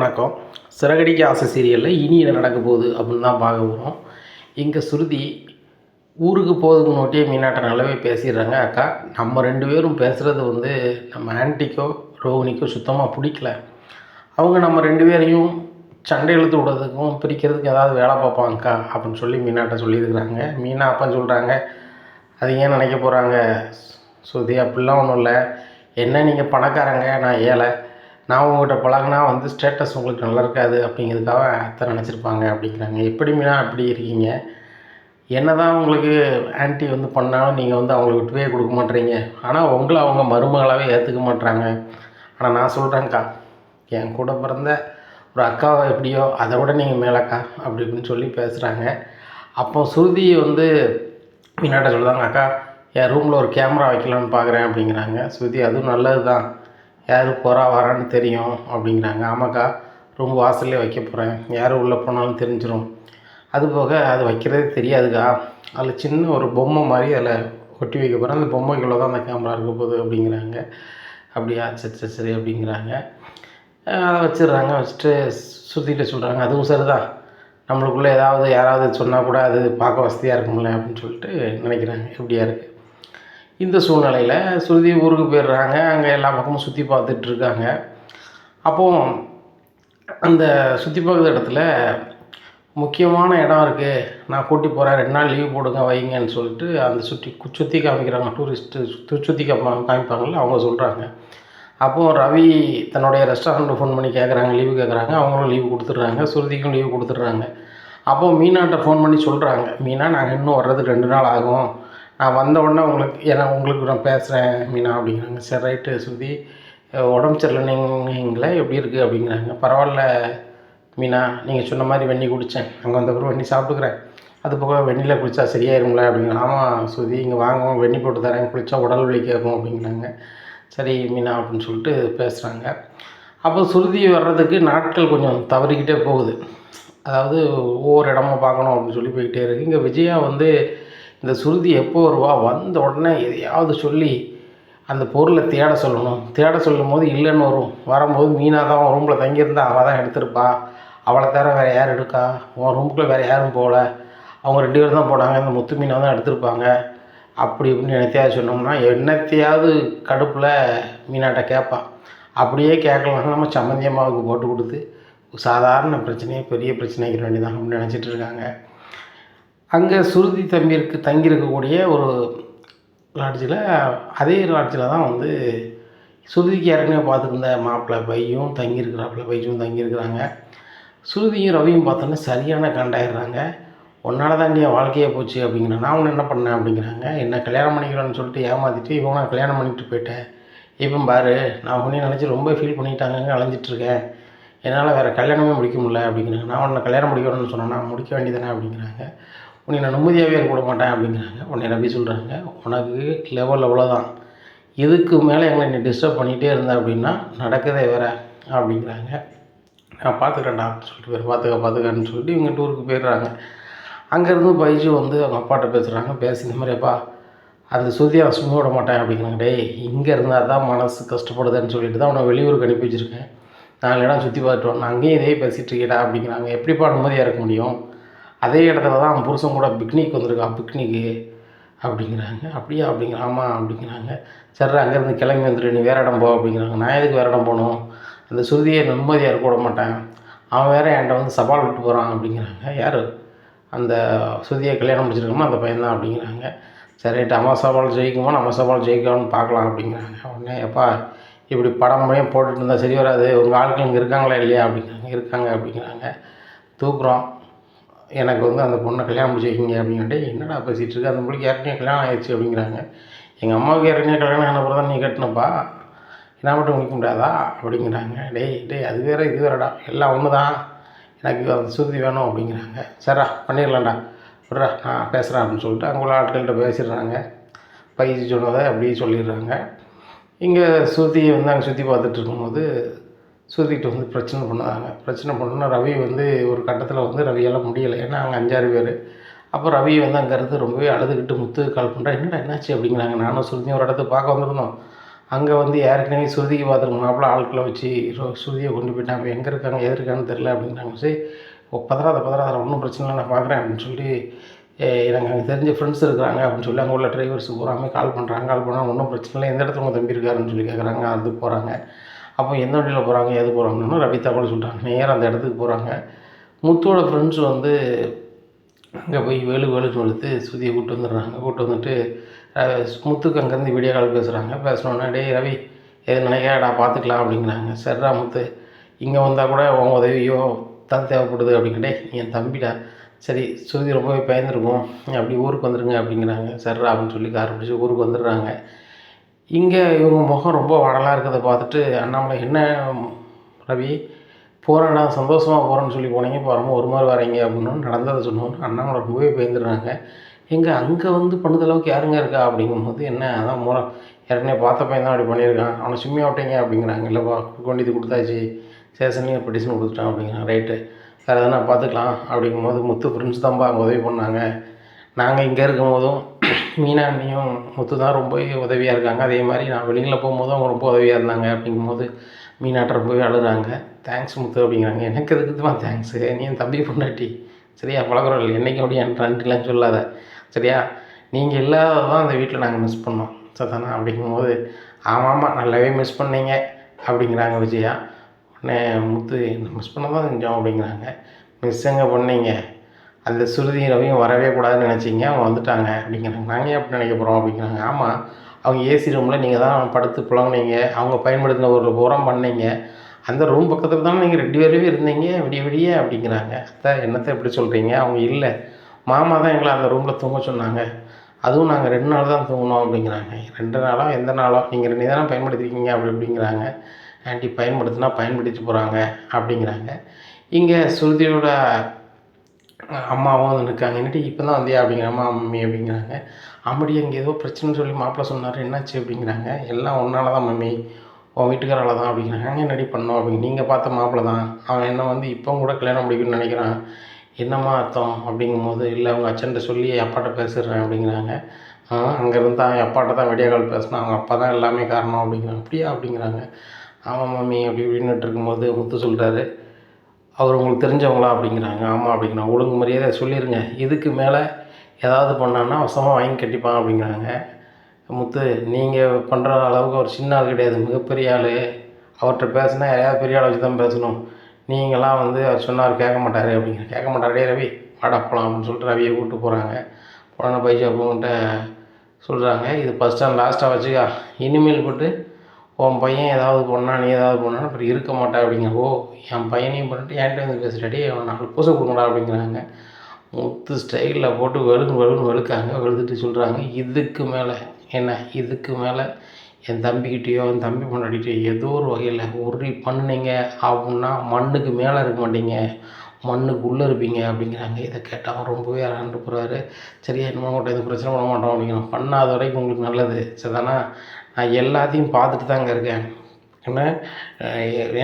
வணக்கம். சிறகடிக்க ஆசை சீரியலில் இனி என்ன நடக்க போகுது அப்படின்னு தான் பார்க்க போகிறோம் இங்கே ஸ்ருதி ஊருக்கு போகிறதுக்கு முன்னாடியே மீனாட்ட நல்லாவே பேசிடுறாங்க. அக்கா நம்ம ரெண்டு பேரும் பேசுகிறது வந்து நம்ம ஆன்ட்டிக்கோ ரோஹினிக்கோ சுத்தமாக பிடிக்கல. அவங்க நம்ம ரெண்டு பேரையும் சண்டை இழுத்து விடுறதுக்கும் பிரிக்கிறதுக்கும் ஏதாவது வேலை பார்ப்பாங்கக்கா அப்படின்னு சொல்லி மீனாட்ட சொல்லியிருக்கிறாங்க. மீனா அப்போ சொல்கிறாங்க அது ஏன் நினைக்க போகிறாங்க ஸ்ருதி அப்படிலாம் ஒன்றும் இல்லை. என்ன நீங்கள் பணக்காரங்க? நான் ஏழை. நான் உங்கள்கிட்ட பழகுனா வந்து ஸ்டேட்டஸ் உங்களுக்கு நல்லா இருக்காது அப்படிங்கிறதுக்காக அத்தை நினச்சிருப்பாங்க அப்படிங்கிறாங்க. எப்படி மீனா அப்படி இருக்கீங்க? என்ன தான் உங்களுக்கு ஆன்ட்டி வந்து பண்ணாலும் நீங்கள் வந்து அவங்களுக்கு விட்டுவே கொடுக்க மாட்டீங்க. ஆனால் உங்களை அவங்க மருமகளாகவே ஏற்றுக்க மாட்றாங்க. ஆனால் நான் சொல்கிறேங்க்கா என் கூட பிறந்த ஒரு அக்காவை எப்படியோ அதை விட நீங்கள் மேலக்கா அப்படி இப்படின்னு சொல்லி பேசுகிறாங்க அப்போ சுருதி வந்து மீனாட்ட சொல்லுதாங்க அக்கா என் ரூமில் ஒரு கேமரா வைக்கலான்னு பார்க்குறேன் அப்படிங்கிறாங்க. ஸ்ருதி அதுவும் நல்லது தான் யார் போகிறா வரான்னு தெரியும் அப்படிங்கிறாங்க. ஆமாக்கா ரொம்ப வாசல்லே வைக்க போகிறேன் யார் உள்ளே போனாலும் தெரிஞ்சிடும் அது போக அது வைக்கிறதே தெரியாதுக்கா. அதில் சின்ன ஒரு பொம்மை மாதிரி அதில் ஒட்டி வைக்க போகிறேன் அந்த பொம்மைக்குள்ளே தான் அந்த கேமரா இருக்க போகுது அப்படிங்கிறாங்க. அப்படியா சரி சரி சரி அப்படிங்கிறாங்க. அதை வச்சிடுறாங்க. வச்சுட்டு சுற்றிட்டு சொல்கிறாங்க அதுவும் சரிதான். நம்மளுக்குள்ளே ஏதாவது யாராவது சொன்னால் கூட அது பார்க்க வசதியாக இருக்கும்ல அப்படின்னு சொல்லிட்டு நினைக்கிறாங்க. எப்படியா இருக்குது இந்த சூழ்நிலையில் ஸ்ருதி ஊருக்கு போயிடுறாங்க. அங்கே எல்லா பக்கமும் சுற்றி பார்த்துட்டு இருக்காங்க அப்போது அந்த சுற்றி பார்க்குற இடத்துல முக்கியமான இடம் இருக்குது நான் கூட்டி போகிறேன் ரெண்டு நாள் லீவ் போடுங்க வைங்கன்னு சொல்லிட்டு அந்த சுற்றி சுற்றி காமிக்கிறாங்க. டூரிஸ்ட்டு சுற்றி சுற்றி காம காமிப்பாங்கள்ல அவங்க சொல்கிறாங்க அப்போது ரவி தன்னுடைய ரெஸ்டாரண்ட்டு ஃபோன் பண்ணி கேட்குறாங்க லீவு கேட்குறாங்க அவங்களும் லீவு கொடுத்துட்றாங்க. சுருதிக்கும் லீவு கொடுத்துட்றாங்க. அப்போது மீனாட்ட ஃபோன் பண்ணி சொல்கிறாங்க மீனா நாங்கள் இன்னும் வர்றதுக்கு ரெண்டு நாள் ஆகும். நான் வந்த உடனே உங்களுக்கு ஏன்னா உங்களுக்கு நான் பேசுகிறேன் மீனா அப்படிங்கிறாங்க. சரி ரைட்டு சுருதி உடம்பு சரியில்லைங்களே எப்படி இருக்குது அப்படிங்கிறாங்க. பரவாயில்ல மீனா நீங்கள் சொன்ன மாதிரி வெந்நி குடித்தேன் அங்கே வந்தப்பறம் பிறகு வெந்நி சாப்பிட்டுக்கிறேன். அது போக வெந்நியில் குளித்தா சரியாயிருங்களா அப்படிங்கிற ஆமாம் சுருதி இங்கே வாங்க வெந்நி போட்டு தரேன். குளித்தா உடல் வலி கேட்கும் அப்படிங்கிறாங்க. சரி மீனா அப்படின்னு சொல்லிட்டு பேசுகிறாங்க அப்போ சுருதி வர்றதுக்கு நாட்கள் கொஞ்சம் தவறிக்கிட்டே போகுது. அதாவது ஒவ்வொரு இடமும் பார்க்கணும் அப்படின்னு சொல்லி போய்கிட்டே இருக்குது இங்கே விஜயா வந்து இந்த சுருதி எப்போ வருவா? வந்த உடனே எதையாவது சொல்லி அந்த பொருளை தேட சொல்லணும். தேட சொல்லும் போது இல்லைன்னு வரும். வரும்போது மீனாக தான் உன் ரூமில் தங்கியிருந்தா அவள் தான் எடுத்திருப்பா. அவளை தவிர வேறு யார் எடுக்கா உன் ரூமுக்குள்ளே வேறு யாரும் போகல. அவங்க ரெண்டு பேரும் தான் போனாங்க. இந்த முத்து மீனை தான் எடுத்திருப்பாங்க. அப்படி இப்படின்னு என்னத்தையாவது சொன்னோம்னா என்னத்தையாவது கடுப்பில் மீனாட்ட கேட்பான். அப்படியே கேட்கலாம் நம்ம சம்மந்தி அம்மாவுக்கு போட்டு கொடுத்து சாதாரண பிரச்சனையை பெரிய பிரச்சனைக்கு வேண்டியதான் அப்படின்னு நினச்சிட்டு இருக்காங்க. அங்கே சுருதி தம்பியிருக்கு தங்கியிருக்கக்கூடிய ஒரு லாட்ஜில் அதே லாட்ஜில் தான் வந்து சுருதிக்கு ஏற்கனவே பார்த்துருந்த மாப்பிள்ளை பையும் தங்கியிருக்கிறாப்புல பையும் தங்கியிருக்கிறாங்க. சுருதியும் ரவியும் பார்த்தோன்னா சரியான கண்டாயிடுறாங்க. உன்னால் தான் என் வாழ்க்கையே போச்சு அப்படிங்கிற நான் உன்னை என்ன பண்ணேன்? அப்படிங்கிறாங்க. என்ன கல்யாணம் பண்ணிக்கிறேன்னு சொல்லிட்டு ஏமாற்றிட்டு இவன் நான் கல்யாணம் பண்ணிட்டு போயிட்டேன். இப்போ பாரு நான் உன்னை நினச்சி ரொம்ப ஃபீல் பண்ணிட்டாங்க அலைஞ்சிட்ருக்கேன் என்னால் வேறு கல்யாணமே முடிக்க முடியல அப்படிங்கிறாங்க. நான் உன்னை கல்யாணம் முடிக்கணும்னு சொன்னேன்னா முடிக்க வேண்டியதானே அப்படிங்கிறாங்க. உன்னை நான் நிம்மதியாகவே இருக்க விட மாட்டேன் அப்படிங்கிறாங்க. உன்னை நம்பி சொல்கிறாங்க உனக்கு லெவல் அவ்வளோதான் இதுக்கு மேலே எங்களை நீ டிஸ்டர்ப் பண்ணிகிட்டே இருந்த அப்படின்னா நடக்கதே வேற அப்படிங்கிறாங்க. நான் பார்த்துக்கிறேன்டா அப்படின்னு சொல்லிட்டு பேர் பார்த்துக்க பார்த்துக்கன்னு சொல்லிட்டு இவங்க டூருக்கு போயிடுறாங்க. அங்கேருந்து பைஜு வந்து அவங்க அப்பாட்ட பேசுகிறாங்க பேசி இந்த மாதிரிப்பா அந்த சுருதியை நான் சும்மா விட மாட்டேன் அப்படிங்கிறாங்க. டேய் இங்கே இருந்தால் தான் மனசு கஷ்டப்படுதுன்னு சொல்லிட்டு தான் அவனை வெளியூருக்கு அனுப்பி வச்சுருக்கேன். நாலு இடம் சுற்றி பார்த்துட்டு வரணும் அங்கேயும் இதே பேசிகிட்டு இருக்கேடா அப்படிங்கிறாங்க. எப்படிப்பா நிம்மதியாக இருக்க முடியும்? அதே இடத்துல தான் புருஷன் கூட பிக்னிக் வந்திருக்கான் பிக்னிக்கு அப்படிங்கிறாங்க. அப்படியா அப்படிங்கிற ஆமாம் அப்படிங்கிறாங்க. சரி அங்கேருந்து கிளம்பி வந்துட்டு நீ வேறு இடம் போ அப்படிங்கிறாங்க. நான் எதுக்கு வேறு இடம் போகணும்? அந்த சுருதியை நிம்மதியாக இருக்க விட மாட்டேன். அவன் வேறு என்கிட்ட வந்து சவால் விட்டு போகிறான் அப்படிங்கிறாங்க. யார்? அந்த சுருதியை கல்யாணம் முடிச்சிருக்கோமோ? அந்த பையன்தான் அப்படிங்கிறாங்க. சரி ரைட்டு அம்மா சவால் ஜெயிக்குமோ? நம்ம சவால் ஜெயிக்கலாம்னு பார்க்கலாம் அப்படிங்கிறாங்க. உடனே எப்பா இப்படி படம் படம் போட்டுட்டு இருந்தால் சரி வராது. உங்கள் ஆட்கள் இங்கே இருக்காங்களா இல்லையா? அப்படிங்கிறாங்க. இருக்காங்க அப்படிங்கிறாங்க. தூக்குறோம். எனக்கு வந்து அந்த பொண்ணை கல்யாணம் முடிச்சு வைக்கிங்க அப்படின்ட்டு என்னடா பேசிகிட்டு இருக்கு? அந்த பிள்ளைக்கு ஏற்கனவே கல்யாணம் ஆயிடுச்சு அப்படிங்கிறாங்க. எங்கள் அம்மாவுக்கு ஏற்கனவே கல்யாணம் ஆன பிறகு தான் நீ கட்டினப்பா? என்ன மட்டும் முடிக்க முடியாதா? அப்படிங்கிறாங்க. டேய் டேய் அது வேறு இது வேறடா. எல்லாம் ஒன்று தான் எனக்கு அந்த சுருதி வேணும் அப்படிங்கிறாங்க. சரிடா பண்ணிடலாம்டா. விட்றா நான் பேசுகிறேன் அப்படின்னு சொல்லிட்டு அங்கே உள்ள ஆட்கள்கிட்ட பேசிடுறாங்க. பயிற்சி சொன்னதை அப்படியே சொல்லிடுறாங்க. இங்கே சுருதியை வந்து அங்கே சுற்றி பார்த்துட்டு இருக்கும்போது சுருதிக்கிட்ட வந்து பிரச்சனை பண்ணாங்க. பிரச்சனை பண்ணோன்னா ரவி வந்து ஒரு கட்டத்தில் வந்து ரவியால் முடியலை. ஏன்னா அங்கே அஞ்சாறு பேர். அப்போ ரவி வந்து அங்கேருந்து ரொம்பவே அழுதுகிட்டு முத்து கால் பண்ணுறா என்னடா என்னாச்சு? அப்படிங்கிறாங்க. நானும் சுருதியும் ஒரு இடத்துக்கு பார்க்க வந்திருந்தோம். அங்கே வந்து ஏற்கனவே ஸ்ருதிக்கு பார்த்துருக்கோம் மாப்பிள்ள ஆட்களை வச்சு ரோ- ஸ்ருதியை கொண்டு போயிட்டான் எங்கே இருக்காங்க? எது இருக்கான்னு தெரில அப்படிங்கிறாங்க. சரி ஓ பதறாத பதறாத. ஒன்றும் பிரச்சனை இல்லை. நான் பார்க்குறேன். அப்படின்னு சொல்லி எனக்கு அங்கே தெரிஞ்ச ஃப்ரெண்ட்ஸ் இருக்கிறாங்க அப்படின்னு சொல்லி அங்கே உள்ள டிரைவர்ஸ் பூராமே கால் பண்ணுறாங்க கால் பண்ணால் ஒன்றும் பிரச்சனை இல்லை. எந்த இடத்துல உங்கள் தம்பி இருக்காருன்னு சொல்லி கேட்குறாங்க அது போகிறாங்க அப்போ எந்த வண்டியில் போகிறாங்க எது போகிறாங்கன்னு ரவி தகவல் சொல்கிறாங்க நேராக அந்த இடத்துக்கு போகிறாங்க முத்துவோட ஃப்ரெண்ட்ஸ் வந்து அங்கே போய் வேலு வேலுன்னு வெளுத்து சுதியை கூப்பிட்டு வந்துடுறாங்க. கூப்பிட்டு வந்துட்டு முத்துக்கு அங்கேருந்து வீடியோ கால் பேசுகிறாங்க பேசினோன்னே டே ரவி எது நினைக்காடா பார்த்துக்கலாம் அப்படிங்கிறாங்க. சரிடா முத்து இங்கே வந்தால் கூட உன் உதவியோ தான் தேவைப்படுது அப்படிங்கிட்டே டேய் என் தம்பிடா. சரி சுதி ரொம்பவே பயந்துருக்கும். அப்படி ஊருக்கு வந்துடுங்க அப்படிங்கிறாங்க. சரிடா அப்படின்னு சொல்லி கார் பிடிச்சி ஊருக்கு வந்துடுறாங்க. இங்கே இவங்க முகம் ரொம்ப வடலாக இருக்கிறத பார்த்துட்டு அண்ணாமலை என்ன ரவி? போகிறேன்டா சந்தோஷமாக போகிறேன்னு சொல்லி போனீங்க. இப்போ ஒரு மாதிரி வரீங்க அப்படின்னு நடந்ததை சொன்னோம். அண்ணாமலை ரொம்பவே பயந்துடுறாங்க. எங்கே அங்கே வந்து பண்ணுத அளவுக்கு யாருங்க இருக்கா? அப்படிங்கும்போது என்ன அதான் முறை. ஏற்கனவே பார்த்த பையன் தான் அப்படி பண்ணியிருக்கான். அவனை சும்மி விட்டீங்க அப்படிங்கிறாங்க. இல்லைப்பா கொண்டு கொடுத்தாச்சு. சேஷன்லேயும் பெட்டிஷன் கொடுத்துட்டான் அப்படிங்கிறான் ரைட்டு. வேறு எதனா பார்த்துக்கலாம் அப்படிங்கும்போது முத்து ஃப்ரெண்ட்ஸ் தான்ப்பா அங்கே உதவி பண்ணாங்க. நாங்கள் இங்கே இருக்கும் போதும் மீனா அண்ணியும் முத்து தான் ரொம்ப உதவியாக இருக்காங்க. அதே மாதிரி நான் வெளியில் போகும்போது அவங்க ரொம்ப உதவியாக இருந்தாங்க. அப்படிங்கும்போது மீனாட்ட ரொம்பவே அழுகிறாங்க தேங்க்ஸ் முத்து அப்படிங்கிறாங்க. எனக்கு அதுக்கு தான் தேங்க்ஸு நீ என் தம்பி பொண்டாட்டி. சரியா பழகுறோம் இல்லை என்றைக்கு அப்படி என் நன்றிலாம் சொல்லாத. சரியா? நீங்கள் இல்லாததான் அந்த வீட்டில் நாங்கள் மிஸ் பண்ணோம். சத்தானா அப்படிங்கும்போது ஆமாம் ஆமாம் நல்லாவே மிஸ் பண்ணீங்க அப்படிங்கிறாங்க விஜயா. உடனே முத்து மிஸ் பண்ண தான் செஞ்சோம் அப்படிங்கிறாங்க. மிஸ் எங்கே பண்ணீங்க? அந்த சுருதி ரவியும் வரவே கூடாதுன்னு நினச்சிங்க. அவங்க வந்துட்டாங்க. அப்படிங்கிறாங்க நாங்கள் ஏன் அப்படி நினைக்க போகிறோம் அப்படிங்கிறாங்க. ஆமாம் அவங்க ஏசி ரூமில் நீங்கள் தான் படுத்து புலங்குனீங்க அவங்க பயன்படுத்தின ஒரு உரம் பண்ணீங்க. அந்த ரூம் பக்கத்தில் தானே நீங்கள் ரெண்டு பேருமே இருந்தீங்க. விடிய விடிய அப்படிங்கிறாங்க. அத்தை என்னத்தை எப்படி சொல்கிறீங்க அவங்க இல்லை. மாமா தான் எங்களை அந்த ரூமில் தூங்க சொன்னாங்க. அதுவும் நாங்கள் ரெண்டு நாள் தான் தூங்கினோம் அப்படிங்கிறாங்க. ரெண்டு நாளோ? எந்த நாளோ? நீங்கள் ரெண்டு தானே பயன்படுத்திருக்கீங்க அப்படி அப்படிங்கிறாங்க ஆண்டி பயன்படுத்தினா பயன்படுத்தி போகிறாங்க அப்படிங்கிறாங்க. இங்கே சுருதியோட அம்மாவும் வந்து நிற்காங்க என்னட்டு இப்போ தான் வந்தியா அப்படிங்கிற அம்மா மம்மி அப்படிங்கிறாங்க. அம்மடி அங்கே ஏதோ பிரச்சனைன்னு சொல்லி மாப்பிள்ளை சொன்னார். என்னாச்சு? அப்படிங்கிறாங்க. எல்லாம் ஒன்றால தான் மம்மி. உன் வீட்டுக்காரால தான் அப்படிங்கிறாங்க என்னடி பண்ணோம் அப்படிங்க நீங்கள் பார்த்த மாப்பிள்ளை தான் அவன் என்ன வந்து இப்போ கூட கல்யாணம் முடிக்கணும்னு நினைக்கிறான். என்னம்மா அர்த்தம்? அப்படிங்கும்போது இல்லை அவங்க அச்சன்ட்ட சொல்லி அப்பாட்ட பேசிடுறேன் அப்படிங்கிறாங்க. அங்கேருந்து தான் அப்பாட்ட தான் வீடியோ கால் பேசினா அவங்க அப்பா தான் எல்லாமே காரணம் அப்படிங்கிறாங்க அப்படியா? அப்படிங்கிறாங்க. ஆமாம் மம்மி. அப்படி இப்படின்னுட்டு இருக்கும்போது முத்து சொல்கிறாரு அவர் உங்களுக்கு தெரிஞ்சவங்களா அப்படிங்கிறாங்க. ஆமாம் அப்படிங்கிறாங்க. ஒழுங்கு மரியாதை சொல்லிடுங்க இதுக்கு மேலே ஏதாவது பண்ணான்னா வசமாக வாங்கி கட்டிப்பான் அப்படிங்கிறாங்க. முத்து நீங்கள் பண்ணுற அளவுக்கு ஒரு சின்ன ஆள் கிடையாது. மிகப்பெரிய ஆள். அவர்கிட்ட பேசினா யாரையாவது பெரிய ஆளை வச்சு தான் பேசணும். நீங்களாம் வந்து அவர் சொன்னார் கேட்க மாட்டார் அப்படிங்கிற கேட்க மாட்டாரே. ரவி வாடா போகலாம் அப்படின்னு சொல்லிட்டு ரவியை கூப்பிட்டு போகிறாங்க போன பைசா போகிட்ட சொல்கிறாங்க இது ஃபஸ்ட் அண்ட் லாஸ்ட்டாக வச்சுக்கா. இனிமேல் போட்டு உன் பையன் ஏதாவது பண்ணா நீ ஏதாவது பண்ணா அப்புறம் இருக்க மாட்டா அப்படிங்கிற ஓ என் பையனையும் பண்ணிட்டு என்கிட்ட வந்து பேசுகிறாடி அவன் நாலு பூசை கொடுங்கடா அப்படிங்கிறாங்க. முத்து ஸ்டைலில் போட்டு வெளுங்க வெளுன்னு வெளுக்காங்க. வெளுத்துட்டு சொல்கிறாங்க இதுக்கு மேலே. என்ன? இதுக்கு மேலே என் தம்பிக்கிட்டேயோ என் தம்பி பொண்டாட்டிகிட்டயோ ஏதோ ஒரு வகையில் ஒரு பண்ணீங்க அப்படின்னா மண்ணுக்கு மேலே இருக்க மாட்டீங்க. மண்ணுக்கு உள்ளே இருப்பீங்க அப்படிங்கிறாங்க. இதை கேட்டால் அவன் ரொம்பவே அரண்டு போகிறாரு சரியா என்ன உங்கள்கிட்ட எதுவும் பிரச்சனை பண்ண மாட்டோம் அப்படிங்கிறோம் பண்ணாத வரைக்கும் உங்களுக்கு நல்லது. சரிதானா? எல்லாத்தையும் பார்த்துட்டு தாங்க இருக்கேன். என்ன?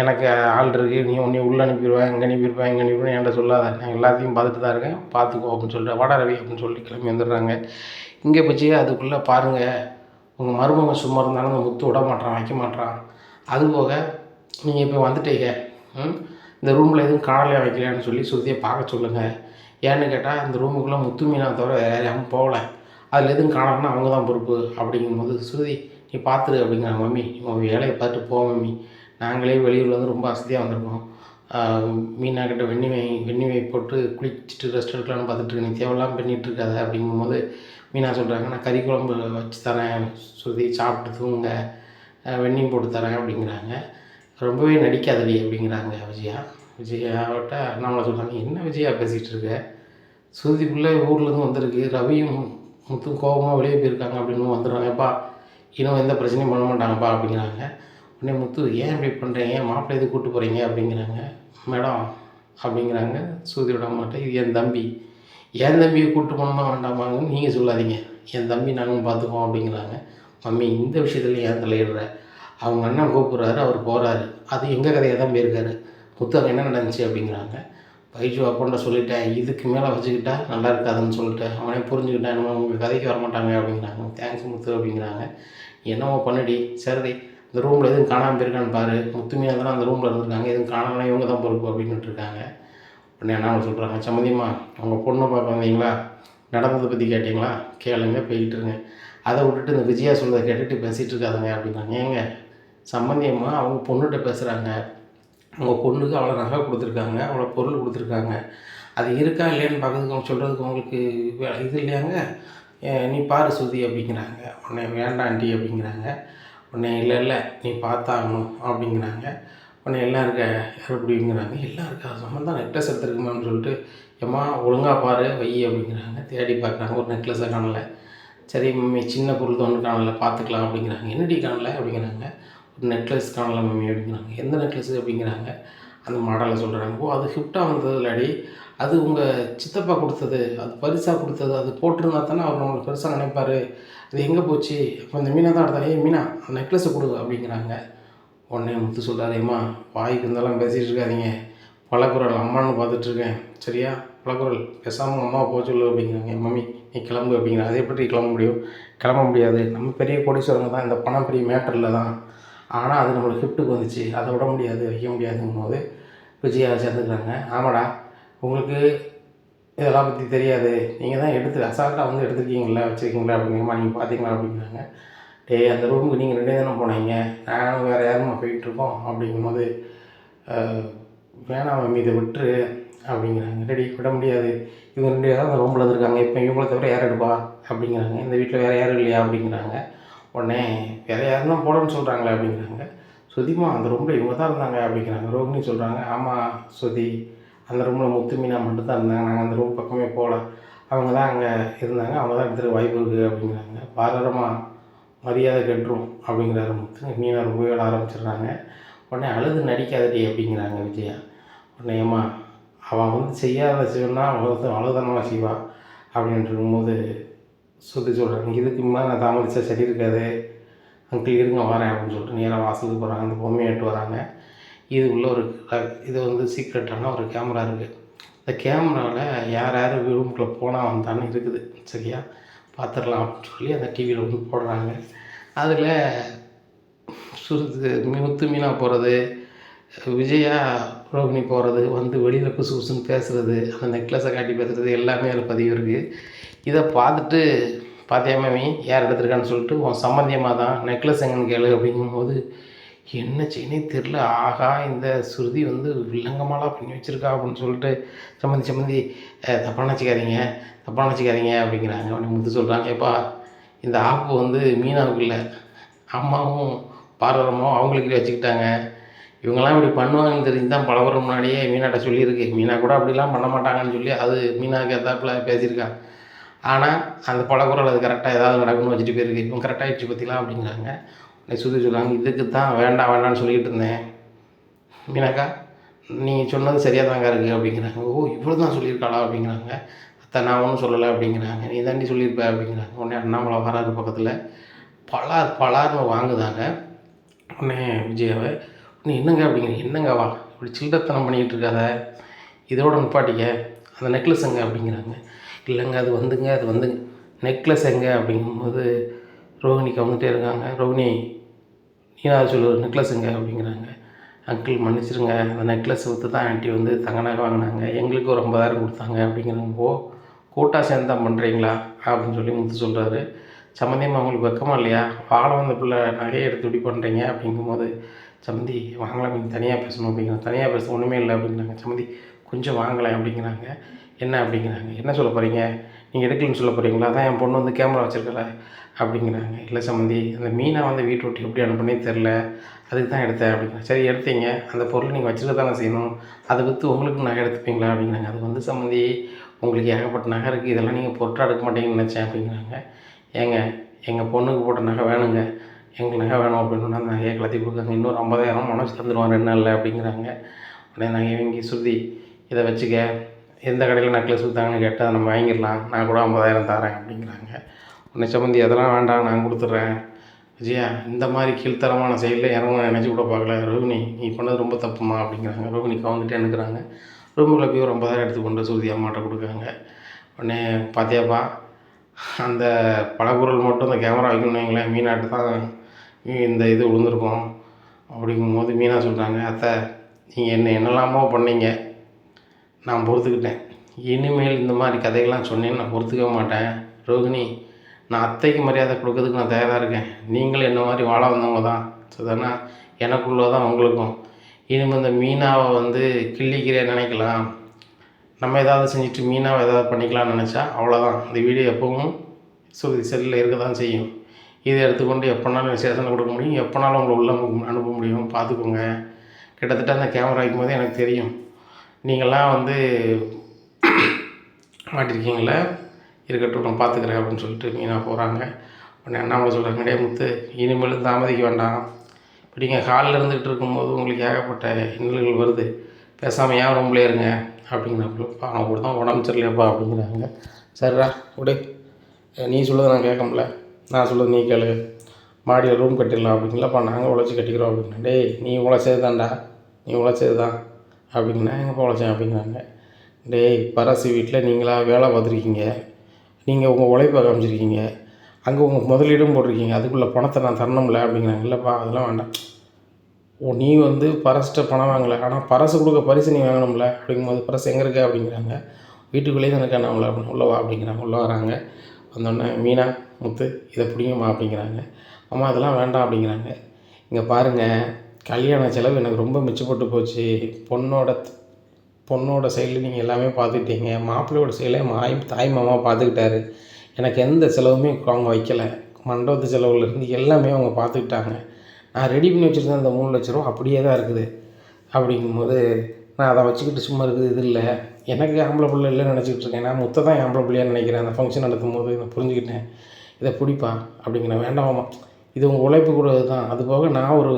எனக்கு ஆள் இருக்குது நீ உன்னை உள்ளே அனுப்பிடுவேன் இங்கே அனுப்பிடுவேன் இங்கே அனுப்பிடுவேன் என்கிட்ட சொல்லாத. நான் எல்லாத்தையும் பார்த்துட்டு தான் இருக்கேன். பார்த்துக்கோ அப்படின்னு சொல்லிட்டு வட ரவி அப்படின்னு சொல்லி கிளம்பி வந்துடுறாங்க. இங்கே போச்சு அதுக்குள்ளே பாருங்கள் உங்கள் மருமகன் சும்மா இருந்தாலும் முத்து விட மாட்டான் வைக்க மாட்டான். அது போக நீங்கள் இப்போ வந்துட்டீங்க. ம்? இந்த ரூமில் எதுவும் காணலையா வைக்கலையான்னு சொல்லி சுருதியை பார்க்க சொல்லுங்கள் ஏன்னு கேட்டால் இந்த ரூமுக்குள்ளே முத்து மீனா தவிர வேறு யாரும் போகல. அதில் எதுவும் காணலன்னா அவங்க தான் பொறுப்பு அப்படிங்கும்போது சுருதி நீ பார்த்துரு அப்படிங்கிறாங்க மம்மி. உங்கள் வேலையை பார்த்துட்டு போ மம்மி. நாங்களே வெளியூரில் வந்து ரொம்ப வசதியாக வந்திருக்கோம். மீனாக்கிட்ட கிட்ட வெண்ணி வை வெண்ணி வை போட்டு குளிச்சுட்டு ரெஸ்ட் எடுக்கலாம்னு பார்த்துட்டு நீ தேவையில்லாம பண்ணிகிட்டு இருக்காத அப்படிங்கும்போது மீனா சொல்கிறாங்க நான் கறி குழம்பு வச்சு தரேன். சுருதி சாப்பிட்டு தூங்க. வெண்ணியும் போட்டு தரேன் அப்படிங்கிறாங்க. ரொம்பவே நடிக்காதடி அப்படிங்கிறாங்க விஜயா. விஜயாவிட்ட அண்ணாமலை சொல்கிறாங்க என்ன விஜயா பேசிகிட்டு இருக்க? சுருதிக்குள்ளே ஊர்லேருந்து வந்திருக்கு. ரவியும் முத்தும் கோபமாக வெளியே போயிருக்காங்க அப்படின்னு வந்துடுறாங்கப்பா இன்னும் எந்த பிரச்சனையும் பண்ண மாட்டாங்கப்பா அப்படிங்கிறாங்க. உடனே முத்து ஏன் இப்படி பண்ணுறீங்க மாப்பிள்ளை எது கூப்பிட்டு போகிறீங்க அப்படிங்கிறாங்க. மேடம் அப்படிங்கிறாங்க சூதியோட மாட்டேன் இது என் தம்பி என் தம்பியை கூப்பிட்டு போனோமா வேண்டாமாங்கன்னு நீங்கள் சொல்லாதீங்க. என் தம்பி நாங்கள் பார்த்துக்குவோம் அப்படிங்கிறாங்க. மம்மி இந்த விஷயத்துல ஏன் தலையிடுற? அவங்க அண்ணன் கூப்பிட்றாரு அவர் போகிறாரு அது எங்கள் கதையாக தான் போயிருக்காரு. முத்து அங்கே என்ன நடந்துச்சு? அப்படிங்கிறாங்க. பைஜு அக்கௌண்ட்டை சொல்லிட்டேன். இதுக்கு மேலே வச்சுக்கிட்டா நல்லா இருக்காதுன்னு சொல்லிட்டு அவனே புரிஞ்சுக்கிட்டேன். நம்ம உங்கள் கதைக்கு வர மாட்டாங்க அப்படிங்கிறாங்க. தேங்க்ஸ் முத்து அப்படிங்கிறாங்க. என்னவோ பண்ணுடி சரி இந்த ரூமில் எதுவும் காணாமல் போயிருக்கான்னு பாரு. முத்துமையாக இருந்தாலும் அந்த ரூமில் இருந்திருக்காங்க. எதுவும் காணாமலாம் இவங்க தான் பொறுப்பு அப்படின்ட்டு இருக்காங்க. உடனே என்ன சொல்கிறாங்க சம்மதியம்மா அவங்க பொண்ணை பார்க்க வந்தீங்களா? நடந்ததை பற்றி கேட்டிங்களா? கேளுங்க போய்கிட்டுருங்க அதை விட்டுட்டு இந்த விஜயா சொல்கிறத கேட்டுட்டு பேசிகிட்டு இருக்காதுங்க அப்படின்னாங்க ஏங்க சம்மந்தியம்மா அவங்க பொண்ணுகிட்ட பேசுகிறாங்க அவங்க பொண்ணுக்கு அவ்வளோ நகை கொடுத்துருக்காங்க. அவ்வளோ பொருள் கொடுத்துருக்காங்க. அது இருக்கா இல்லையான்னு பார்க்கறதுக்கு அவங்க சொல்கிறதுக்கு உங்களுக்கு இது இல்லையாங்க? நீ பாரு சுதி அப்படிங்கிறாங்க. உடனே வேண்டாண்டி அப்படிங்கிறாங்க. உடனே இல்லை இல்லை நீ பார்த்தாகணும் அப்படிங்கிறாங்க. உடனே எல்லாம் இருக்க யார் அப்படிங்கிறாங்க. எல்லாம் இருக்கா? சம்மந்தம் நெக்லஸ் எடுத்துருக்குமான்னு சொல்லிட்டு ஏம்மா ஒழுங்காக பாரு வை அப்படிங்கிறாங்க. தேடி பார்க்குறாங்க. ஒரு நெக்லஸை காணலை. சரி மம்மி சின்ன பொருள் தான் ஒன்று காணல. பார்த்துக்கலாம் அப்படிங்கிறாங்க. என்னடி காணலை அப்படிங்கிறாங்க. ஒரு நெக்லஸ் காணலை மம்மி அப்படிங்கிறாங்க. எந்த நெக்லஸ் அப்படிங்கிறாங்க? அந்த மாடலை சொல்கிறாங்க ஓ அது ஹிஃப்டாக வந்தது அடி அது உங்கள் சித்தப்பா கொடுத்தது அது பரிசாக கொடுத்தது அது போட்டிருந்தா தானே அவர் உங்களுக்கு பெருசாக நினைப்பார். அது எங்கே போச்சு? அப்போ இந்த மீனை தான் எடுத்தாங்க. ஏ மீனா அந்த நெக்லஸை கொடு அப்படிங்கிறாங்க. உடனே முத்து சொல்கிறாரு வாய்க்கு இருந்தாலும் பேசிகிட்டு இருக்காதீங்க. பழக்குரல் அம்மான்னு பார்த்துட்ருக்கேன் சரியா? பழக்குறல் பேசாமல் அம்மா போக சொல்லு அப்படிங்கிறாங்க. மம்மி நீ கிளம்பு அப்படிங்கிறாங்க. அதை பற்றி கிளம்ப முடியும்? கிளம்ப முடியாது. நம்ம பெரிய கோடீஸ்வரங்க தான். இந்த பணம் பெரிய மேட்டரில் தான். ஆனால் அது நம்மளுக்கு கிஃப்ட்டுக்கு வந்துச்சு. அதை விட முடியாது வைக்க முடியாதுங்கும் போது விஜயா சேர்ந்துக்கிறாங்க ஆமாடா உங்களுக்கு இதெல்லாம் பற்றி தெரியாது. நீங்கள் தான் எடுத்து அசால்ட்டாக வந்து எடுத்துருக்கீங்களா வச்சுருக்கீங்களா அப்படிங்கம்மா நீங்கள் பார்த்தீங்களா அப்படிங்கிறாங்க. டேய் அந்த ரூமுக்கு நீங்கள் ரெண்டே தானே போனீங்க. நானும் வேறு யாருமா போயிட்டுருக்கோம் அப்படிங்கும்போது வேணாம் மீது இதை விட்டுரு அப்படிங்கிறாங்க. ரெடி விட முடியாது. இவங்க ரெண்டு பேரும் அந்த ரூமில் இருக்காங்க இப்போ இவங்கள தவிர யார் எடுப்பா அப்படிங்கிறாங்க. இந்த வீட்டில் வேறு யாரும் இல்லையா அப்படிங்கிறாங்க. உடனே வேறு யாருன்னா போடணும்னு சொல்கிறாங்களே அப்படிங்கிறாங்க. சுதிமா அந்த ரூமில் இவங்க தான் இருந்தாங்க அப்படிங்கிறாங்க. ரோகிணி சொல்கிறாங்க ஆமாம் சுதி. அந்த ரூமில் முத்து மீனா மட்டும் தான் இருந்தாங்க. நாங்கள் அந்த ரூம் பக்கமே போகல. அவங்க தான் அங்கே இருந்தாங்க. அவங்க தான் எடுத்துகிட்டு வாய்ப்பு இருக்குது அப்படிங்கிறாங்க. பாரதமாக மரியாதை கட்டுரும் அப்படிங்கிறாரு முத்து மீனா ரொம்பவே விட ஆரம்பிச்சிடுறாங்க. உடனே அழுது நடிக்காதடி அப்படிங்கிறாங்க விஜயா. உடனே ஏமா அவள் வந்து செய்யாத செய்யணும்னா அவன் வந்து அழுதானமா செய்வா அப்படின்ட்டு இருக்கும்போது சொல்கிறேன் சொல்கிறாங்க இதுக்கு மேலே நான் தாமதிச்சா சரி இருக்காது. அங்கிள் இருங்க வரேன் அப்படின்னு சொல்லிட்டு நேராக வாசலுக்கு போகிறாங்க அந்த பொம்மையை எட்டு வராங்க. இது உள்ள ஒரு இது வந்து சீக்ரெட்டான ஒரு கேமரா இருக்குது இந்த கேமராவில் யார் யார் ரூமுக்குள்ளே போனால் வந்தான்னு இருக்குது. சரியா? பார்த்துடலாம் அப்படின்னு சொல்லி அந்த டிவியில் வந்து போடுறாங்க. அதில் சுருது முத்து மீனா போகிறது விஜயா ரோகிணி போகிறது வந்து வெளியில் குசு குசுன்னு பேசுகிறது அந்த நெக்லஸை காட்டி பேசுகிறது எல்லாமே அதில் பதிவு இருக்குது இதை பார்த்துட்டு பார்த்தியா யார் எடுத்திருக்கான்னு சொல்லிட்டு உன் சம்மந்தியமாக தான் நெக்லஸ் எங்கன்னு கேளு அப்படிங்கும்போது என்ன செய்யனே தெரில. ஆகா இந்த ஸ்ருதி வந்து வில்லங்கமாலாம் பண்ணி வச்சுருக்கா அப்படின்னு சொல்லிட்டு சம்மந்தி சம்மந்தி தப்பாக நினச்சிக்காதீங்க தப்பாக நினச்சிக்காதீங்க அப்படிங்கிறாங்க. அப்படின்னு முத்து சொல்கிறாங்க ஏப்பா இந்த ஆப்பு வந்து மீனாவுக்கு இல்லை. அம்மாவும் பார்வரமாவும் அவங்களுக்கு வச்சுக்கிட்டாங்க. இவங்கெல்லாம் இப்படி பண்ணுவாங்கன்னு தெரிஞ்சு தான் பல வருடம் முன்னாடியே மீனாட்ட சொல்லியிருக்கு. மீனா கூட அப்படிலாம் பண்ண மாட்டாங்கன்னு சொல்லி அது மீனாவுக்கு எதாப்பில் பேசியிருக்கா. ஆனால் அந்த பழக்குறல் அது கரெக்டாக ஏதாவது நடக்கும்னு வச்சுட்டு போயிருக்கு. இவங்க கரெக்டாகிடுச்சு பற்றிலாம் அப்படிங்கிறாங்க. சுற்றி சொல்லுவாங்க இதுக்கு தான் வேண்டாம் வேண்டாம்னு சொல்லிக்கிட்டு இருந்தேன். மீனாக்கா நீங்கள் சொன்னது சரியாக தாங்க இருக்குது அப்படிங்கிறாங்க. ஓ இவ்வளோ தான் சொல்லியிருக்காளா? அப்படிங்கிறாங்க. அத்தை நான் ஒன்றும் சொல்லலை அப்படிங்கிறாங்க. நீ தாண்டி சொல்லியிருப்ப அப்படிங்கிறாங்க. உடனே அண்ணாமலை வராது பக்கத்தில். பலார் பலார்னு வாங்குதாங்க. உடனே விஜயாவை உடனே என்னங்க அப்படிங்கிறீங்க என்னங்க வா இப்படி சில்லத்தனம் பண்ணிக்கிட்டு இருக்காத. இதோட நிப்பாட்டிக்க. அந்த நெக்லஸ் எங்க அப்படிங்கிறாங்க. இல்லைங்க அது வந்துங்க அது வந்துங்க. நெக்லஸ் எங்கே அப்படிங்கும்போது ரோகிணிக்கு வந்துட்டே இருக்காங்க. ரோகிணி நீனா சொல்லு நெக்லஸ் அப்படிங்கிறாங்க. அங்கிள் மன்னிச்சிருங்க அந்த நெக்லஸ் விற்று தான் ஆண்டி வந்து தங்க நகை வாங்கினாங்க. எங்களுக்கு ஒரு ஐம்பதாயிரம் கொடுத்தாங்க அப்படிங்கிறப்போ கூட்டாக சேர்ந்து தான் பண்ணுறீங்களா அப்படின்னு சொல்லி முத்து சொல்கிறாரு சம்மந்தியம்மா உங்களுக்கு வெக்கமா இல்லையா? வாழ வந்த பிள்ளை நகையை எடுத்து இப்படி பண்ணுறீங்க அப்படிங்கும்போது சம்மந்தி வாங்கலாம் நீங்கள் தனியாக பேசணும். அப்படிங்கிறாங்க. தனியாக பேச ஒன்றுமே இல்லை அப்படிங்கிறாங்க. சம்மந்தி கொஞ்சம் வாங்கலாம் அப்படிங்கிறாங்க. என்ன அப்படிங்கிறாங்க. என்ன சொல்ல போகிறீங்க நீங்கள் எடுக்கலன்னு சொல்ல போகிறீங்களா அதான் என் பொண்ணு வந்து கேமரா வச்சுருக்கல அப்படிங்கிறாங்க. இல்லை சம்மந்தி அந்த மீனை வந்து வீட்டு விட்டு எப்படி அனுப்புனே தெரில அதுக்கு தான் எடுத்தேன் அப்படிங்கிறாங்க. சரி எடுத்தீங்க. அந்த பொருள் நீங்கள் வச்சுருக்க தானே செய்யணும். அதை விற்று உங்களுக்கு நகை எடுத்துப்பீங்களா அப்படிங்கிறாங்க. அது வந்து சம்மந்தி உங்களுக்கு ஏகப்பட்ட நகை இருக்குது இதெல்லாம் நீங்கள் பொருட்டாக எடுக்க மாட்டீங்கன்னு நினச்சேன் அப்படிங்கிறாங்க. ஏங்க எங்கள் பொண்ணுக்கு போட்ட நகை வேணுங்க. எங்களுக்கு நகை வேணும் அப்படின்னு அந்த நகையை கலத்தி கொடுக்காங்க. இன்னொரு ஐம்பதாயிரம் மனசு தந்துடுவான் ரெண்டு நாளில் அப்படிங்கிறாங்க. உடனே நகை இவங்க சுருதி இதை வச்சுக்க. எந்த கடையில் நெக்லஸ் விற்றாங்கன்னு கேட்டால் நம்ம வாங்கிடலாம். நான் கூட ஐம்பதாயிரம் தரேன் அப்படிங்கிறாங்க. உன்னை சம்மந்தி அதெல்லாம் வேண்டாம். நான் கொடுத்துட்றேன். விஜயா இந்த மாதிரி கீழ்த்தரமான செயலில் யாரும் நினச்சி கூட பார்க்கல. ரோகிணி நீ பண்ணது ரொம்ப தப்புமா? அப்படிங்கிறாங்க. ரோகிணி கவர்ந்துட்டே நிற்கிறாங்க. ரூமுக்குள்ளே போய் ஒரு ஐம்பதாயிரம் எடுத்து கொண்டு சுருதி அம்மாட்ட கொடுக்குறாங்க. உடனே பார்த்தியாப்பா அந்த பலபொருள் மட்டும் அந்த கேமரா வைக்கணும்னு வைங்களேன். மீனாட்டு தான் இந்த இது விழுந்திருக்கும் அப்படிங்கும்போது மீனா சொல்கிறாங்க அத்தை நீங்கள் என்ன என்னெல்லாமோ பண்ணீங்க. நான் பொறுத்துக்கிட்டேன். இனிமேல் இந்த மாதிரி கதைகள்லாம் சொன்னேன்னு நான் பொறுத்துக்க மாட்டேன். ரோகிணி நான் அத்தைக்கு மரியாதை கொடுக்கறதுக்கு நான் தயாராக இருக்கேன். நீங்களும் என்ன மாதிரி வாழ வந்தவங்க தான். சரிதானா? எனக்குள்ளே தான் உங்களுக்கும். இனிமேல் இந்த மீனாவை வந்து கிள்ளிக்கிறேன் நினைக்கலாம். நம்ம ஏதாவது செஞ்சுட்டு மீனாவை ஏதாவது பண்ணிக்கலாம்னு நினச்சா அவ்வளோதான் இந்த வீடியோ எப்பவும் சுருதி செல்லில் இருக்க தான் செய்யும். இதை எடுத்துக்கொண்டு எப்போனாலும் விசேஷம் கொடுக்க முடியும். எப்போனாலும் உங்களை உள்ள அனுப்ப- அனுப்ப முடியும். பார்த்துக்கோங்க. கிட்டத்தட்ட அந்த கேமரா வைக்கும்போது எனக்கு தெரியும். நீங்கள்லாம் வந்து மாட்டிருக்கீங்களே? இருக்கட்டும் நான் பார்த்துக்கிறேன் அப்படின்னு சொல்லிட்டு மீனா போகிறாங்க உடனே அண்ணாமலை சொல்கிறாங்க டே முத்து இனிமேலும் தாமதிக்க வேண்டாம். இப்போ நீங்கள் ஹாலில் இருந்துகிட்டு இருக்கும்போது உங்களுக்கு ஏகப்பட்ட இன்னல்கள் வருது. பேசாமல் ஏன் ரூம்லேயே இருங்க? அப்படிங்கிறப்போ அவனை கூட தான் உடம்பு சரியில்லையாப்பா அப்படிங்கிறாங்க. சரிடா விடு. நீ சொல்லுறது நான் கேட்க முடியல நான் சொல்லுறது நீ கேளு. மாடியில் ரூம் கட்டிடலாம். அப்படிங்களப்பா நாங்கள் உழைச்சி கட்டிக்கிறோம். அப்படின்னா டேய் நீ உழைச்சது தான்டா நீ உழைச்சது தான் அப்படிங்கன்னா எங்கள் பொழைச்சேன் அப்படிங்கிறாங்க டேய் பராசி வீட்டில் நீங்களாக வேலை பார்த்துருக்கீங்க. நீங்கள் உங்கள் உழைப்பை காமிச்சிருக்கீங்க. அங்கே உங்கள் முதலீடும் போட்டிருக்கீங்க. அதுக்குள்ளே பணத்தை நான் தரணும்ல அப்படிங்கிறாங்க. இல்லைப்பா அதெல்லாம் வேண்டாம். ஓ நீ வந்து பரஸ்கிட்ட பணம் வாங்கலை. ஆனால் பரசு கொடுக்க பரிசு நீ வாங்கணும்ல. அப்படிங்கும்போது பரசு எங்கே இருக்கு அப்படிங்கிறாங்க. வீட்டுக்குள்ளேயே தான் இருக்கானாம்ல அப்படின்னு உள்ள வா அப்படிங்கிறாங்க. உள்ளே வராங்க. வந்தோடனே மீனா முத்து இதை பிடிங்கம்மா அப்படிங்கிறாங்க. அம்மா அதெல்லாம் வேண்டாம் அப்படிங்கிறாங்க. இங்கே பாருங்கள் கல்யாண செலவு எனக்கு ரொம்ப மிச்சப்பட்டு போச்சு. பொண்ணோட பொண்ணோட சைடில் நீங்கள் எல்லாமே பார்த்துக்கிட்டீங்க. மாப்பிள்ளையோட சைடில் மாய் தாய் மாமா பார்த்துக்கிட்டாரு. எனக்கு எந்த செலவுமே அவங்க வைக்கலை. மண்டபத்து செலவுலேருந்து எல்லாமே அவங்க பார்த்துக்கிட்டாங்க. நான் ரெடி பண்ணி வச்சுருந்தேன் அந்த மூணு லட்ச ரூபா. அப்படியே தான் இருக்குது. அப்படிங்கும்போது நான் அதை வச்சுக்கிட்டு சும்மா இருக்குது இது இல்லை. எனக்கு ஆம்பளை பிள்ளை இல்லைன்னு நினச்சிக்கிட்டு இருக்கேன். நான் முத்த தான் ஆம்பளை பிள்ளையா நினைக்கிறேன். அந்த ஃபங்க்ஷன் நடத்தும் போது நான் புரிஞ்சுக்கிட்டேன். இதை பிடிப்பா? அப்படிங்கிற வேண்டாமாம்மா இது உங்கள் உழைப்பு கூட தான் அது போக நான் ஒரு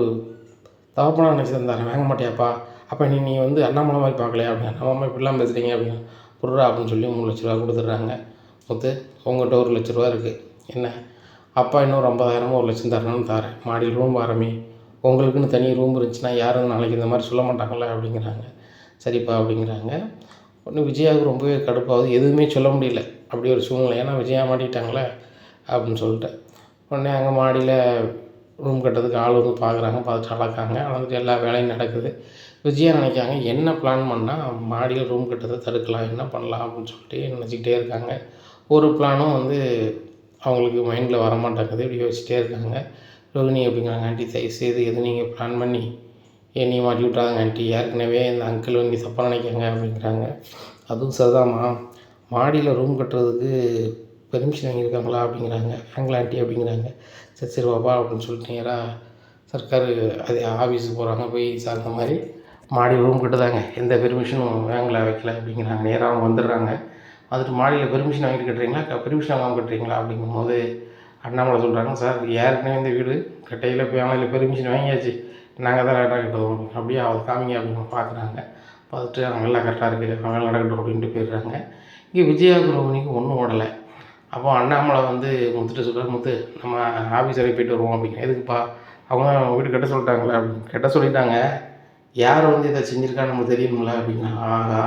தகப்பனா நினச்சி தந்தாரேன் வாங்க மாட்டியாப்பா அப்போ நீ நீ வந்து அண்ணாமலை மாதிரி பார்க்கலையா அப்படின்னு? அம்மா இப்படிலாம் பேசுகிறீங்க அப்படின்னு. புர்றா அப்படின்னு சொல்லி மூணு லட்ச ரூபா கொடுத்துட்றாங்க. முத்து உங்கள்கிட்ட ஒரு லட்ச ரூபா இருக்குது என்ன? அப்பா இன்னொரு ஐம்பதாயிரமோ ஒரு லட்சம் தரணும்னு தரேன். மாடியில் ரூம் ஆரம்பி உங்களுக்குன்னு தனி ரூம் இருந்துச்சுன்னா யாரும் நாளைக்கு இந்த மாதிரி சொல்ல மாட்டாங்களே அப்படிங்கிறாங்க. சரிப்பா அப்படிங்கிறாங்க. ஒன்று விஜயாவுக்கு ரொம்பவே கடுப்பாகுது. எதுவுமே சொல்ல முடியல. அப்படி ஒரு சூழ்நிலை. ஏன்னா விஜயா மாட்டிட்டாங்களே அப்படின்னு சொல்லிட்டு. உடனே அங்கே மாடியில் ரூம் கட்டுறதுக்கு ஆள் வந்து பார்க்குறாங்க பார்த்துட்டு அளக்காங்க அளந்துட்டு எல்லா வேலையும் நடக்குது. விஜயா நினைக்காங்க என்ன பிளான் பண்ணால் மாடியில் ரூம் கட்டுறதை தடுக்கலாம் என்ன பண்ணலாம்? அப்படின்னு சொல்லிட்டு நினச்சிக்கிட்டே இருக்காங்க. ஒரு பிளானும் வந்து அவங்களுக்கு மைண்டில் வரமாட்டேங்குது இப்படி யோசிச்சிட்டே இருக்காங்க. ரோகிணி அப்படிங்கிறாங்க ஆண்டி தயவு செய்து எது நீங்கள் பிளான் பண்ணி என்னையும் மாட்டி விட்றாங்க ஆண்டி. ஏற்கனவே இந்த அங்கிள் வந்து தப்பாக நினைக்காங்க அப்படிங்கிறாங்க. அதுவும் சரிதாம்மா. மாடியில் ரூம் கட்டுறதுக்கு பெர்மிஷன் வாங்கியிருக்காங்களா அப்படிங்கிறாங்க. வாங்கலாம் ஆண்டி அப்படிங்கிறாங்க. சரி சரி பாப்பா அப்படின்னு சொல்லிட்டு நேராக சர்க்கார் அது ஆஃபீஸுக்கு போகிறாங்க போய் சார் அந்த மாதிரி மாடி ரூம் கட்டுதாங்க. எந்த பெர்மிஷனும் வாங்கல வைக்கல அப்படிங்கிறாங்க. நேராக அவங்க வந்துடுறாங்க. வந்துட்டு மாடியில் பெர்மிஷன் வாங்கிட்டு கட்டுறீங்களா? பெர்மிஷன் வாங்காமல் கட்டுறீங்களா? அப்படிங்கும்போது அண்ணாமலை சொல்கிறாங்க சார் ஏற்கனவே இந்த வீடு? கட்டையில் போய் அவங்கள பெர்மிஷன் வாங்கியாச்சு. நாங்கள் தான் கரெக்டாக கட்டுவோம். அப்படியே அவர் காமிங்க அப்படின்னு பார்க்குறாங்க. பார்த்துட்டு அவங்க எல்லாம் கரெக்டாக இருக்குது அவங்க எல்லாம் நடக்கட்டும் அப்படின்ட்டு போயிடுறாங்க. இங்கே விஜயா குரோவனிக்கு ஒன்றும் ஓடலை. அப்போ அண்ணாமலை வந்து முத்துட்டு சொல்கிறார் முத்து நம்ம ஆஃபீஸ் வரைக்கும் போயிட்டு வருவோம் அப்படின்னு. எதுக்குப்பா? அவங்க தான் வீடு கெட்ட சொல்லிட்டாங்களே அப்படின்னு. கெட்ட சொல்லிட்டாங்க. யார் வந்து இதை செஞ்சுருக்கான்னு நமக்கு தெரியணும்ல அப்படின்னா. ஆகா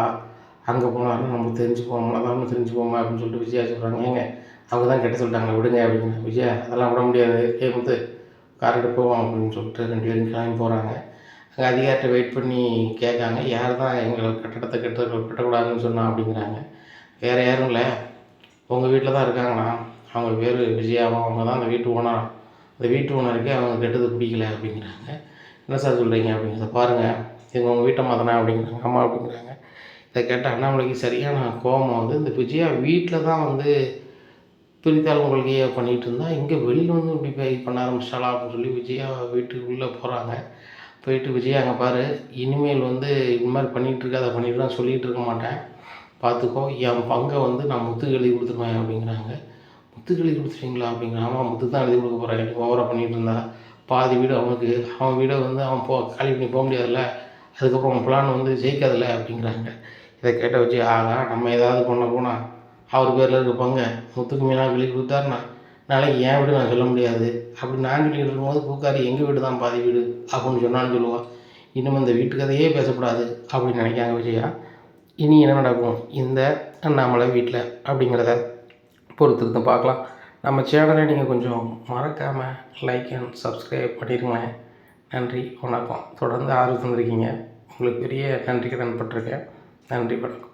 அங்கே போனாலும் நம்ம தெரிஞ்சுப்போம் தான் தெரிஞ்சுப்போமா அப்படின்னு சொல்லிட்டு விஜயா சொல்கிறாங்க ஏங்க அவங்க தான் கெட்ட சொல்லிட்டாங்க விடுங்க அப்படின்னு. விஜயா அதெல்லாம் விட முடியாது. ஏ முத்து கார் எடுத்து போவோம் அப்படின்னு சொல்லிட்டு ரெண்டு பேரும் கிளம்பி போகிறாங்க அங்கே அதிகாரிட்ட வெயிட் பண்ணி கேட்காங்க. யார் தான் எங்களை கட்டடத்தை கட்ட கட்டக்கூடாதுன்னு சொன்னா அப்படிங்கிறாங்க. வேறு யாரும் இல்லை. உங்கள் வீட்டில் தான் இருக்காங்கண்ணா. அவங்க பேர் விஜயாவும் அவங்க தான் அந்த வீட்டு ஓனர் அந்த வீட்டு ஓனருக்கே அவங்க கெட்டது பிடிக்கல அப்படிங்கிறாங்க. என்ன சார் சொல்கிறீங்க அப்படிங்கிறத பாருங்கள் இவங்க உங்கள் வீட்டை மாற்றினா அப்படிங்கிறாங்க ஆமாம் அப்படிங்கிறாங்க. இதை கேட்ட அண்ணாமலைக்கு சரியான கோபம் வந்து இந்த விஜயா வீட்டில் தான் வந்து பிரித்தாள் உங்களுக்கு பண்ணிகிட்டு இருந்தால் இங்கே வெளியில் வந்து இப்படி பண்ண ஆரம்பிச்சிட்டாளா அப்படின்னு சொல்லி விஜயா வீட்டுக்குள்ளே போகிறாங்க போயிட்டு விஜயா அங்கே பாரு இனிமேல் வந்து இது மாதிரி பண்ணிகிட்டு இருக்காத பண்ணிட்டு தான் சொல்லிகிட்டு இருக்க மாட்டேன். பார்த்துக்கோ என் பங்கை வந்து நான் முத்துக்கு எழுதி கொடுத்துருவேன் அப்படிங்கிறாங்க. முத்துக்கு எழுதி கொடுத்துருவீங்களா அப்படிங்கிற ஆமாம் முத்து தான் எழுதி கொடுக்க போகிறேன் எனக்கு ஓவராக பண்ணிகிட்டு இருந்தா. பாதி வீடு அவனுக்கு. அவன் வீடை வந்து அவன் போ காலி பண்ணி போக முடியாதுல்ல. அதுக்கப்புறம் அவன் பிளான் வந்து ஜெயிக்காதில்ல அப்படிங்கிறாங்க. இதை கேட்ட வச்சு ஆகா நம்ம ஏதாவது பண்ண போனால் அவர் பேரில் இருக்க பங்கை முத்துக்கு மீனாக வெளியே கொடுத்தாருன்னா நாளைக்கு என் வீடு நான் சொல்ல முடியாது. அப்படி நான் சொல்லிட்டு இருக்கும்போது பூக்காரி எங்கள் வீடு தான் பாதி வீடு? அப்படின்னு சொன்னான்னு சொல்லுவாள் இன்னும் இந்த வீட்டு கதையே பேசக்கூடாது அப்படின்னு நினைக்காங்க விஜயா. இனி என்ன நடக்கும்? இந்த அண்ணாமலை வீட்டில் அப்படிங்கிறத பொறுத்திருந்து பார்க்கலாம். நம்ம சேனலை நீங்கள் கொஞ்சம் மறக்காமல் லைக் அண்ட் சப்ஸ்கிரைப் பண்ணிடுங்களேன் நன்றி வணக்கம். தொடர்ந்து ஆர்வம் தந்திருக்கீங்க உங்களுக்கு பெரிய நன்றி கடன் பட்டிருக்கேன் நன்றி வணக்கம்.